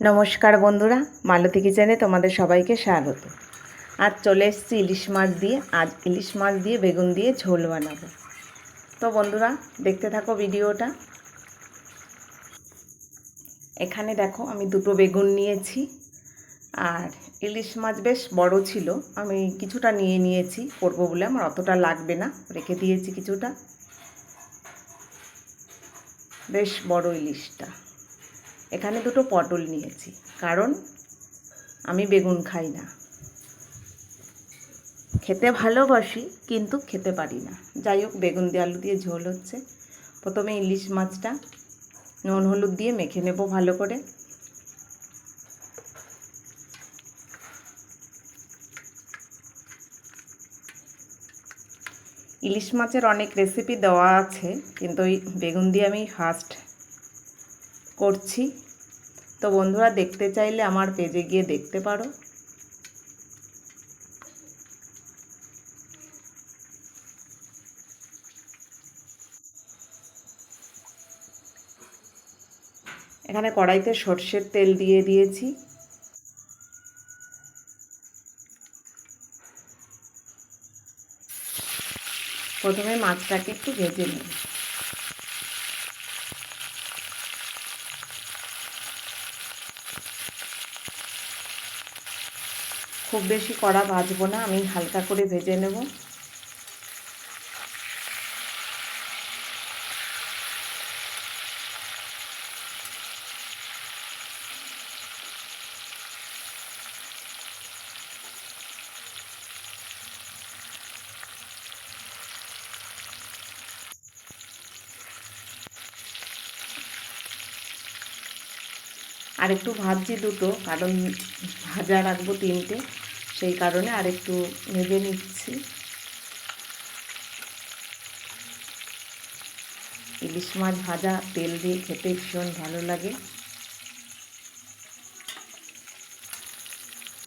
নমস্কার বন্ধুরা, মালতী কিচেনে তোমাদের সবাইকে স্বাগত। আজ চলে এসেছি ইলিশ মাছ দিয়ে, আজ ইলিশ মাছ দিয়ে বেগুন দিয়ে ঝোল বানাবো। তো বন্ধুরা, দেখতে থাকো ভিডিওটা। এখানে দেখো, আমি দুটো বেগুন নিয়েছি। আর ইলিশ মাছ বেশ বড় ছিল, আমি কিছুটা নিয়ে নিয়েছি, করব বলে আমার অতটা লাগবে না, রেখে দিয়েছি কিছুটা। বেশ বড় ইলিশটা। এখানে দুটো পটল নিয়েছি। কারণ আমি বেগুন খাই না। খেতে ভালোবাসি, কিন্তু খেতে পারি না। যাই হোক, বেগুন দিয়ে আলু দিয়ে ঝোল হচ্ছে। প্রথমে ইলিশ মাছটা, নুন হলুদ দিয়ে মেখে নেব ভালো করে। ইলিশ মাছের অনেক রেসিপি দেওয়া আছে, কিন্তু ওই বেগুন দিয়ে আমি ফার্স্ট করছি। তো বন্ধুরা দেখতে চাইলে আমার পেজে গিয়ে দেখতে পারো। এখানে কড়াইতে সর্ষের তেল দিয়ে দিয়েছি। প্রথমে মাছটাকে একটু ভেজে নেব খুব বেশি কড়া ভাজবো না আমি হালকা করে ভেজে নেব। আর একটু ভাজছি দুটো, কারণ ভাজা রাখব তিনটে, সেই কারণে আর একটু ভেজে নিচ্ছি। ইলিশ মাছ ভাজা, তেল দিয়ে খেতে ভীষণ ভালো লাগে।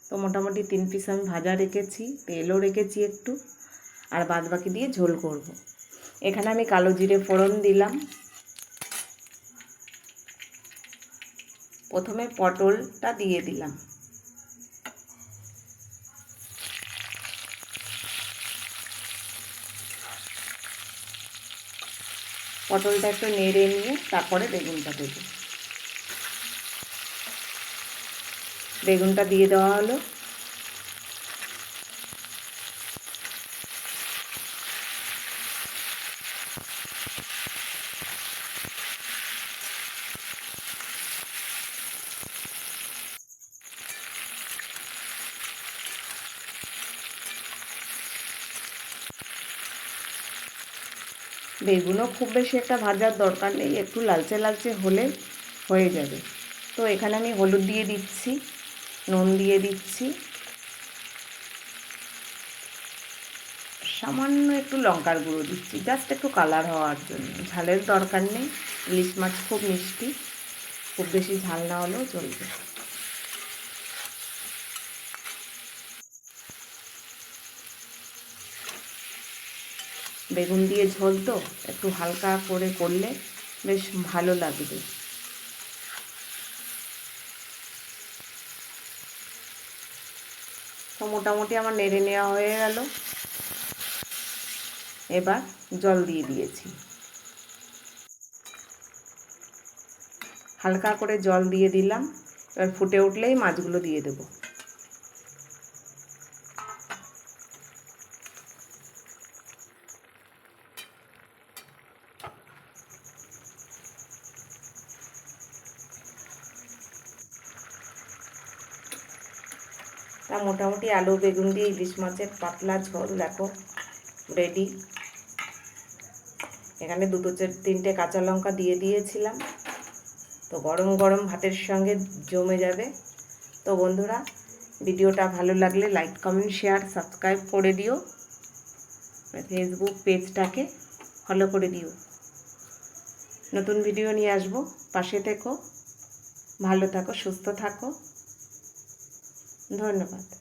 তো মোটামুটি তিন পিস আমি ভাজা রেখেছি, তেলও রেখেছি একটু, আর বাদ বাকি দিয়ে ঝোল করব। এখানে আমি কালো জিরে ফোড়ন দিলাম। প্রথমে পটলটা দিয়ে দিলাম। পটলটা একটু নেড়ে নিয়ে তারপরে বেগুনটা দেব। বেগুনটা দিয়ে দেওয়া হলো। বেগুনও খুব বেশি একটা ভাজার দরকার নেই, একটু লালচে লালচে হলে হয়ে যাবে। তো এখানে আমি হলুদ দিয়ে দিচ্ছি, নুন দিয়ে দিচ্ছি। সামান্য একটু লঙ্কার গুঁড়ো দিচ্ছি জাস্ট একটু কালার হওয়ার জন্য। ঝালের দরকার নেই, ইলিশ মাছ খুব মিষ্টি, খুব বেশি ঝাল না হলেও চলবে। বেগুন দিয়ে ঝোল তো, একটু হালকা করে করলে বেশ ভালো লাগবে। তো মোটামুটি আমার নেড়ে নেওয়া হয়ে গেল। এবার জল দিয়ে দিয়েছি। হালকা করে জল দিয়ে দিলাম, এবার ফুটে উঠলেই মাছগুলো দিয়ে দেবো। তা মোটামুটি আলু, বেগুন দিয়ে ইলিশ মাছের পাতলা ঝোল, দেখো রেডি এখানে দুটো চার তিনটে কাঁচা লঙ্কা দিয়ে দিয়েছিলাম। তো গরম গরম ভাতের সঙ্গে জমে যাবে। তো বন্ধুরা, ভিডিওটা ভালো লাগলে লাইক কমেন্ট শেয়ার সাবস্ক্রাইব করে দিও। ফেসবুক পেজটাকে ফলো করে দিও। নতুন ভিডিও নিয়ে আসব। পাশে থেকো। ভালো থাকো, সুস্থ থাকো। ধন্যবাদ।